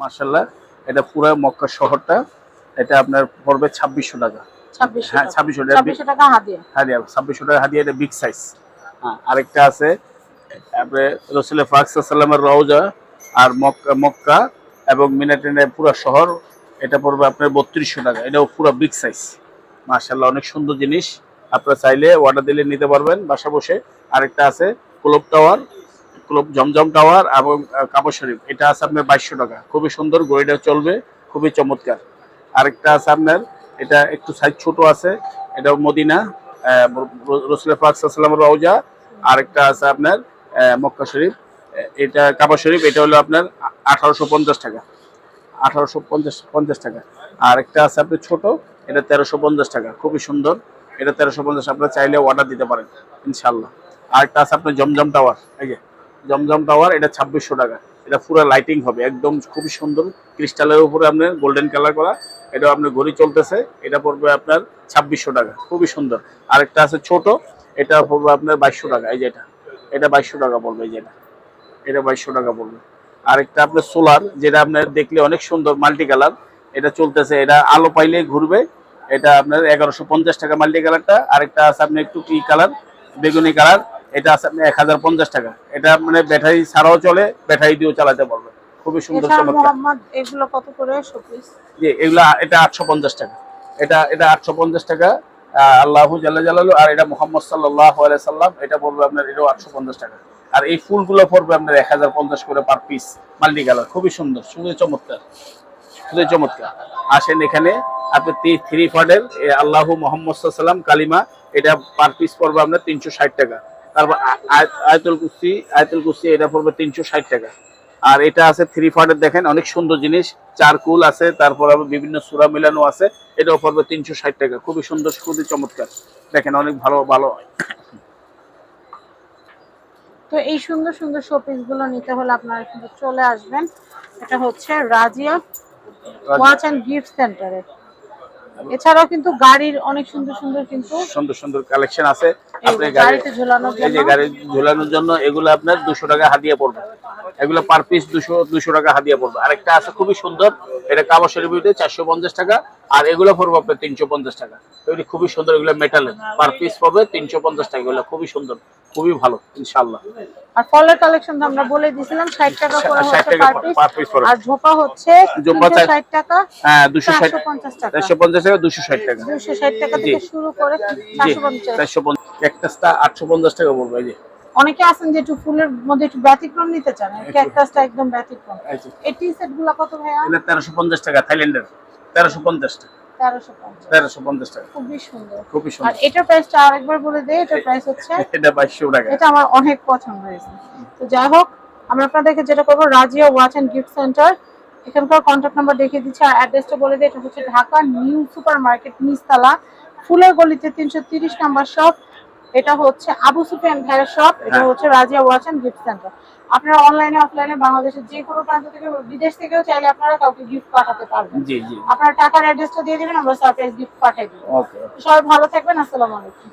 মার্শাল্লাহ এটা পুরো মক্কা শহরটা এটা আপনার পড়বে ছাব্বিশশো টাকা। হ্যাঁ ছাব্বিশশো টাকা হাদিয়া। হাদিয়া ছাব্বিশশো টাকা হাদিয়া এটা বিগ সাইজ হ্যাঁ আরেকটা আছে তারপরে রসুল ফাকসাল্লামের রওজা আর মক্কা মক্কা এবং মিনাটেনের পুরো শহর এটা পড়বে আপনার বত্রিশশো টাকা। এটাও পুরো বিগ সাইজ মার্শাল্লাহ অনেক সুন্দর জিনিস। আপনারা চাইলে অর্ডার দিলে নিতে পারবেন বাসা বসে। আরেকটা আছে clock tower clock Zamzam tower এবং কাপড় শরীফ। এটা আছে আপনার বাইশশো টাকা। খুবই সুন্দর গড়িটা চলবে, খুবই চমৎকার। আরেকটা আছে আপনার, এটা একটু সাইজ ছোট আছে এটা মদিনা রসুল ফাকসাল্লামের রওজা। আরেকটা আছে আপনার মক্কা শরীফ। এটা কাবা শরীফ, এটা হলো আপনার আঠারোশো পঞ্চাশ টাকা। আঠারোশো পঞ্চাশ পঞ্চাশ টাকা। আর একটা আছে আপনার ছোট, এটা তেরোশো পঞ্চাশ টাকা। খুবই সুন্দর। এটা তেরোশো পঞ্চাশ, আপনারা চাইলে অর্ডার দিতে পারেন ইনশাল্লাহ আর একটা আছে আপনার জমজম টাওয়ার, এই যে। জমজম টাওয়ার এটা ছাব্বিশশো টাকা। এটা পুরো লাইটিং হবে, একদম খুবই সুন্দর। ক্রিস্টালের উপরে আপনার গোল্ডেন কালার করা এটা আপনার ঘড়ি চলতেছে, এটা পড়বে আপনার ছাব্বিশশো টাকা, খুবই সুন্দর। আরেকটা আছে ছোট, এটা পড়বে আপনার বাইশশো টাকা, এই যে এটা। বাইশশো টাকা পড়বে, এই যে এটা। এটা বাইশশো টাকা পড়বে। আরেকটা আপনার সোলার যেটা আপনার দেখলে অনেক সুন্দর মাল্টি কালার এটা চলতেছে, এটা আলো পাইলে ঘুরবে। এটা আপনার এগারোশো পঞ্চাশ টাকা মাল্টি কালারটা আরেকটা আছে আপনার একটু কি কালার বেগুনি কালার এটা আছে আপনার এক হাজার পঞ্চাশ টাকা। এটা মানে ব্যাটারি ছাড়াও চলে ব্যাটারি দিয়েও চালাতে পারবে। খুবই সুন্দর চমৎকার। এগুলো কত করে এটা আটশো পঞ্চাশ টাকা। এটা এটা আটশো পঞ্চাশ টাকা। আল্লাহু জাল্লা জালালু আর এটা মোহাম্মদ সাল্লাহ সাল্লাম এটা পড়বে আপনার এটাও আটশো পঞ্চাশ টাকা। আর এই ফুলগুলো পড়বে আপনার এক হাজার পঞ্চাশ করে পার পিস মাল্টি কালার। খুবই সুন্দর খুবই চমৎকার খুবই চমৎকার। আসেন এখানে আপনি থ্রি ফার্ডের আল্লাহু মোহাম্মদ সাল্লাম কালিমা এটা পার পিস পড়বে আপনার তিনশো ষাট টাকা। তারপর আয়তুল কুস্তি আয়তুল কুস্তি এটা পড়বে তিনশো ষাট টাকা। আর এটা আছে থ্রি দেখেন অনেক সুন্দর জিনিস। চারকুল আছে তারপর আবার বিভিন্ন সুরা মিলানো আছে এটাও পড়বে তিনশো ষাট টাকা। খুবই সুন্দর খুবই চমৎকার। দেখেন অনেক ভালো ভালো। হয় তো এই সুন্দর সুন্দর শোপিসগুলো নিতে হলে আপনারা কিন্তু চলে আসবেন। এটা হচ্ছে রাজিয়া ওয়াচ অ্যান্ড গিফট সেন্টারে। এছাড়াও কিন্তু গাড়ির অনেক সুন্দর সুন্দর কিন্তু সুন্দর সুন্দর কালেকশন আছে। গাড়িতে ঝোলানোর জন্য? এগুলো আপনার দুশো টাকা হাদিয়া পড়বে। এগুলো পার পিস দুশো দুশো টাকা হাদিয়া পড়বে। আরেকটা আছে খুবই সুন্দর এটা কাবা চারশো পঞ্চাশ টাকা আর এগুলো পড়বে আপনার তিনশো পঞ্চাশ টাকা। এগুলি খুবই সুন্দর এগুলো মেটালের পার পিস পড়বে তিনশো পঞ্চাশ টাকা এগুলো খুবই সুন্দর খুবই ভালো ইনশাল্লাহ আর ফলের কালেকশন তো আমরা বলে দিয়েছিলাম ষাট টাকা করে হচ্ছে পার পিস। আর ঝোপা হচ্ছে ঝোপা চার- ষাট টাকা হ্যাঁ দুশো ষাট চারশো পঞ্চাশ টাকা। চারশো পঞ্চাশ টাকা দুশো ষাট টাকা। দুশো ষাট টাকা থেকে শুরু করে জি। চারশো পঞ্চাশ। চারশো পঞ্চাশ ক্যাকটাসটা আটশো পঞ্চাশ টাকা পড়বে এই যে। অনেকে আছেন যে একটু ফুলের মধ্যে একটু ব্যতিক্রম নিতে চান ক্যাকটাসটা একদম ব্যতিক্রম। এই যে, টি সেট কত ভাইয়া? এটা তেরোশো পঞ্চাশ টাকা থাইল্যান্ডের। তেরোশো পঞ্চাশ টাকা। তেরোশো পঞ্চাশ। তেরোশো পঞ্চাশ টাকা। খুবই সুন্দর। খুবই আর এটার প্রাইসটা আরেকবার বলে দেই এটার প্রাইস হচ্ছে এটা বাইশশো টাকা। এটা আমার অনেক পছন্দ হয়েছে। তো যাই হোক আমরা আপনাদেরকে যেটা করব Razia watch and gift centre. এখানকার কন্ট্যাক্ট নাম্বার দেখিয়ে দিচ্ছি আর অ্যাড্রেসটা বলে দিই এটা হচ্ছে ঢাকা নিউ সুপার মার্কেট নিচতলা ফুলের গলিতে তিনশো তিরিশ নাম্বার শপ এটা হচ্ছে আবু সুফিয়ান ভাইয়ের শপ এটা হ্যাঁ। হচ্ছে Razia watch and gift centre আপনারা অনলাইনে অফলাইনে বাংলাদেশের যে কোনো প্রান্ত থেকে বিদেশ থেকেও চাইলে আপনারা কাউকে গিফট পাঠাতে পারবেন। আপনারা টাকার অ্যাড্রেসটা দিয়ে দিবেন আমরা সারপ্রাইজ গিফট পাঠিয়ে দিব। সবাই ভালো থাকবেন আসসালামু আলাইকুম।